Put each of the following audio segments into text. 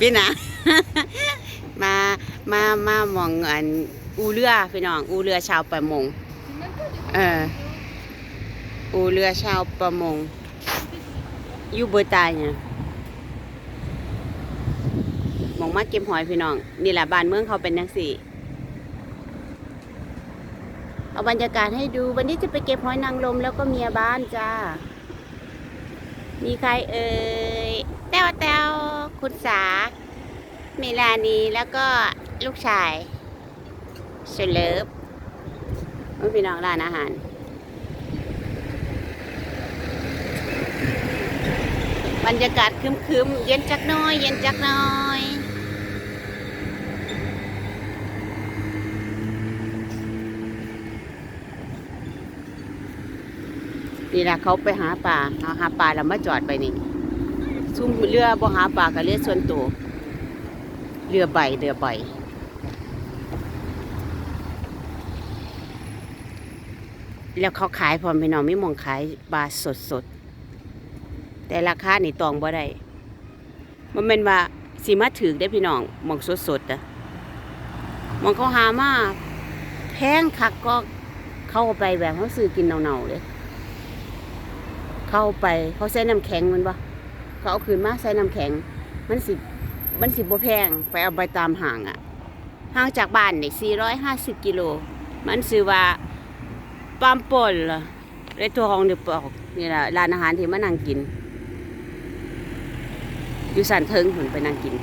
พี่นะมามามามองอันอูเรือพี่น้องอูเรือชาวประมงเอออูเรือชาวประมงอยู่เบอร์ตายเนี่ยมองมาเก็บหอยพี่น้องนี่แหละบ้านเมืองเขาเป็นยังสี่เอาบรรยากาศให้ดู วันนี้จะไปเก็บหอยนางรมแล้วก็เมียบ้านจ้า มีใครเอ่ยแต้วแต้วคุณสา เมลานีแล้วก็ลูกชายเชลเลิฟมันพี่น้องร้านอาหารบรรยากาศคึมๆ เย็นจักน้อย เย็นจักน้อย นี่แหละเขาไปหาปลาเอาหาปลาแล้วมาจอดไปนี่ซุ่มเรือบ่หาปลากับเรือส่วนตัวเรือใบเรือใบแล้วเขาขายพร้อมพี่น้องไม่มองขายปลาสดสดแต่ราคานี่ตองบ่ได้มันเป็นว่าสีมาถือได้พี่น้องมองสดสดอะมองเขาหามาแพงคักก็เข้าไปแบบเขาซื้อกินเนาๆเลย เข้าไปเขาใส่น้ำแข็งมันปะเขาเอาคืนมาใส่น้ำแข็ง มันสิมันสิบ่แพงไปเอาไปตามห่างอะห่างจากบ้านนี่450กิโล มันซื้อว่าปามปนเหรอในตัวของเดือปอกนี่แหละร้านอาหารที่มานั่งกิน อยู่สันเทิงผนไปนั่งกิน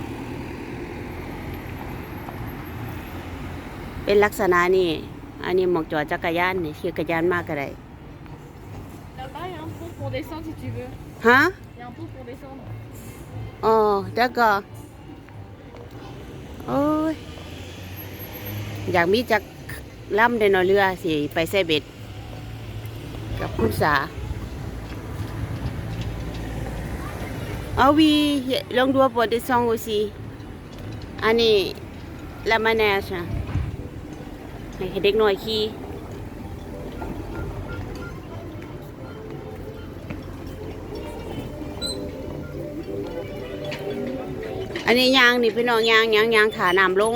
เป็นลักษณะนี่อันนี้หมอกจอดจักรยานนี่ขี่จักรยานมากก็ได้ Là-bas, il y a un pont pour descendre si tu veux. ฮะ Il y a un pont pour descendre. อ๋อแล้วก็โอ้ยอยากมีจักล่ำไดโนเรือสิไปใส่เบ็ด กับคุณสาเอาวีลองดูปวดซองโอซีอันนี้ละมาแนชนะให้เด็กน้อยขี่ อันนี้ยางนี่พี่น้องยางยางยางขาน้ำลง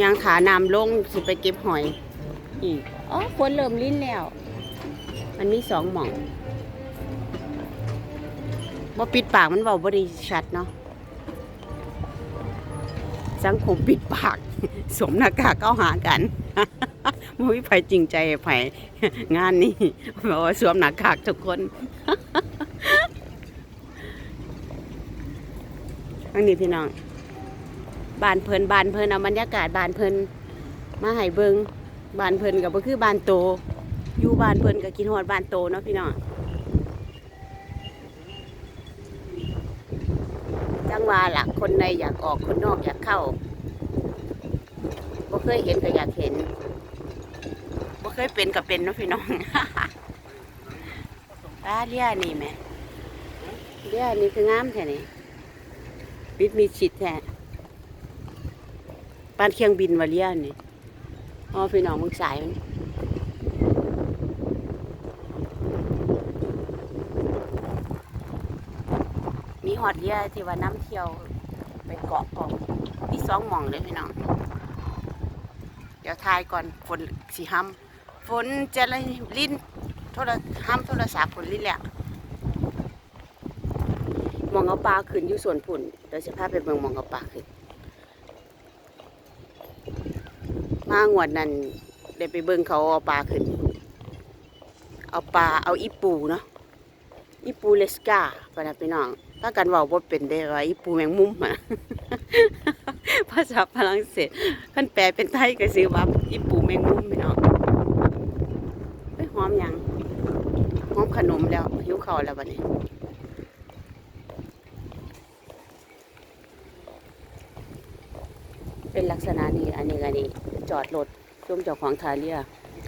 ยางขาน้ำลงสิไปเก็บหอยอีกอ๋อฝนเริ่มลิ้นแล้ว มันมีสองหม่องบ่ปิดปากมันเบาบริชัดเนาะสังคมปิดปาก สวมหน้ากากเข้าหากันมุ้ยไผจริงใจไผงานนี้บอกว่าสวมหน้ากากทุกคน อันนี้พี่น้องบานเพลินบานเพลินเอาบรรยากาศบานเพลินมาให้เบิงบานเพลินกับก็คือบานโต อยู่บานเพลินกับกินฮอดบานโตเนาะพี่น้องจังว่าล่ะคนในอยากออกคนนอกอยากเข้าบ่เคยเห็นก็อยากเห็นบ่เคยเป็นก็เป็นเนาะพี่น้องตาเลี้ยนี่แหม่เลี้ยนี่คืองามแท้นี่ ปิดมีชิดแท้ปานเคียงบินวาเลียนนี่อ๋อพี่น้องมึงสายมันมีหอดเลียที่ว่าน้ำเที่ยวไปเกาะออกมีสองหม่องเลยพี่น้อง เดี๋ยวทายก่อนฝนสีห้ำฝนจะลิ้นโทรห้ำโทรศัพท์ฝนลิ้นแหละ องเอาปลาขึ้นอยู่ส่วนผุ่นเดี๋ยวจะพาไปเบิ่งมองเอาปลาขึ้น มางวดนั้นได้ไปเบิ่งเขาเอาปลาขึ้น เอาปลาเอาอีปูเนาะอีปูเลสกาปนะพี่น้อง ถ้ากันว่าบ่เป็นได้ว่าอีปูแมงมุมอะภาษาฝรั่งเศสคันแปลเป็นไทยก็ซื้อว่าอีปูแมงมุมพี่น้องหอมยังหอมขนมแล้วหิวข้าวแล้วบัดนี้ เป็นลักษณะนี้อันนี้อันนี้ จอดรถซุ่มเจ้าของทาเรือ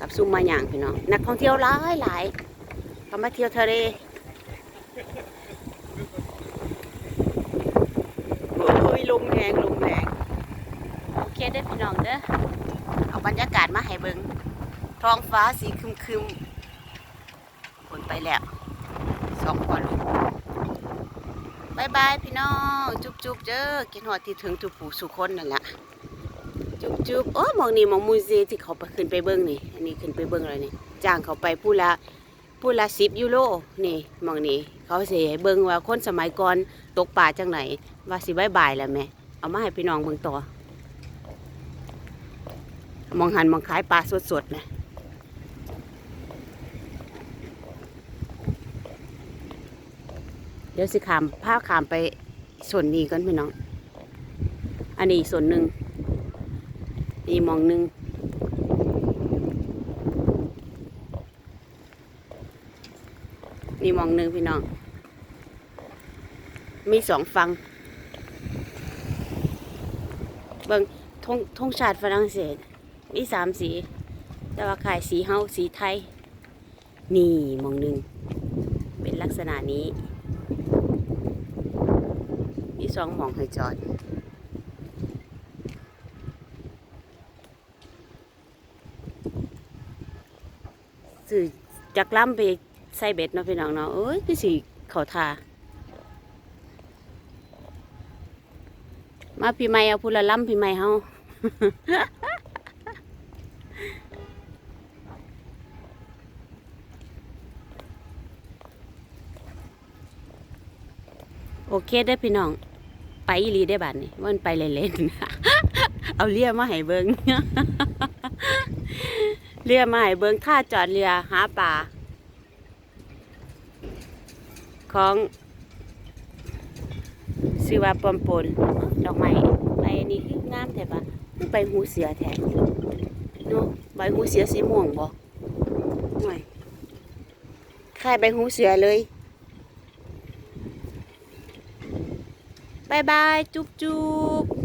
กับซุ่มมาอย่างพี่น้องนักท่องเที่ยวหลายหลายเขามาเที่ยวทะเลโอ้ยลมแรงลมแรงโอเคเด้พี่น้องเด้อเอาบรรยากาศมาให้เบิงท้องฟ้าสีคึมคึมฝนไปแล้วสองคนบบายบายพี่น้อง จุ๊บจุ๊บเด้อกินหอดที่ถึงทุกผู้สุคนนั่นแหละ จุ๊บโอ้มองนี่มองมูเซที่เขาไปขึ้นไปเบิ้งนี่ อันนี้ขึ้นไปเบิ้งเลยนี่จ้างเขาไปผู้ละผู้ละสิบยูโรนี่มองนี่เขาเสียเบิ้งว่าคนสมัยก่อนตกป่าจังไหนว่าสิบายบายแล้วแม่เอามาให้พี่น้องเบิ้งต่อมองหันมองขายปลาสดๆนะเดี๋ยวสิขามผ้าขามไปส่วนนี้กันพี่น้อง อันนี้ส่วนหนึ่ง นี่มองหนึ่งนี่มองหนึ่งพี่น้อง มีสองฟัง เบิ่งธงธงชาติฝรั่งเศส มีสามสี แต่ว่าขายสีเฮาสีไทย นี่มองหนึ่งเป็นลักษณะนี้ มีสองมองให้จอด สื่อจากล้ำไปใส่เบ็ดเนาะพี่น้องเนาะเอ้ยคือสิเขาทามาพี่ใหม่เอาพูละล้ำพี่ใหม่เฮาโอเคได้พี่น้อง ไปอีลีได้บัดนี่ว่ามันไปเล่นๆเอาเรียมาให้เบิง เรือมาให้เบิงท่าจอดเรือหาปลาของซื้อว่าปอมปนดอกไม้ใบนี้คืองามแต่ปะคือใบหูเสือแท้เนาะใบหูเสือสีม่วงบ่ห่วยคล้ายใบหูเสือเลยบายบาย จุ๊บจุ๊บ